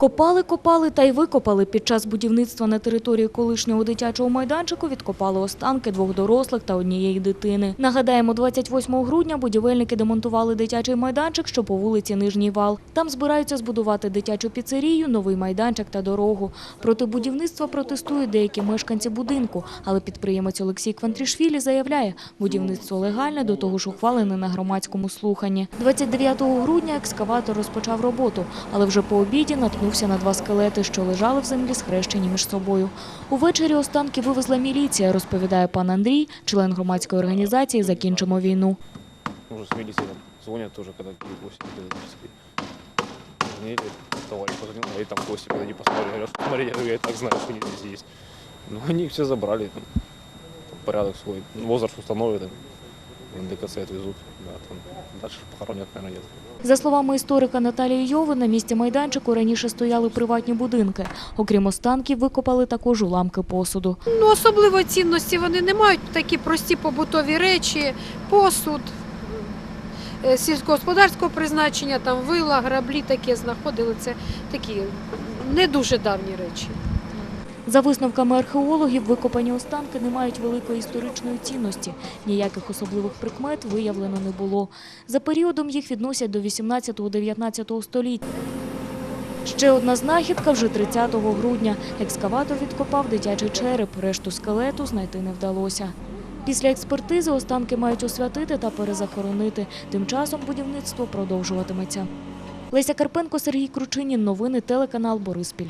Копали, копали та й викопали. Під час будівництва на території колишнього дитячого майданчику відкопали останки двох дорослих та однієї дитини. Нагадаємо, 28 грудня будівельники демонтували дитячий майданчик, що по вулиці Нижній Вал. Там збираються збудувати дитячу піцерію, новий майданчик та дорогу. Проти будівництва протестують деякі мешканці будинку, але підприємець Олексій Квантрішвілі заявляє, будівництво легальне, до того ж ухвалене на громадському слуханні. 29 грудня екскаватор розпочав роботу, але вже по обіді наткнувся на два скелети, що лежали в землі схрещені між собою. Увечері останки вивезла міліція, розповідає пан Андрій, член громадської організації «Закінчимо війну». Милиции там звонят тоже, когда какие гости периодически. Звонили, товарищ позвонил, говорит, там гости, подойди посмотри. Я смотри, я, говорю, так знаю, что они здесь. Ну, они их все забрали, там, порядок свой, возраст в НДКЦ отвезут, да, там, дальше похоронят, наверное, нет. За словами історика Наталії Йови, на місці майданчику раніше стояли приватні будинки. Окрім останків, викопали також уламки посуду. Ну, особливо цінності вони не мають такі прості побутові речі, посуд, е, сільськогосподарського призначення, там вила, граблі такі знаходили. Це такі не дуже давні речі. За висновками археологів, викопані останки не мають великої історичної цінності. Ніяких особливих прикмет виявлено не було. За періодом їх відносять до 18-19 століття. Ще одна знахідка вже 30 грудня. Екскаватор відкопав дитячий череп, решту скелету знайти не вдалося. Після експертизи останки мають освятити та перезахоронити. Тим часом будівництво продовжуватиметься. Леся Карпенко, Сергій Кручинін. Новини телеканал Бориспіль.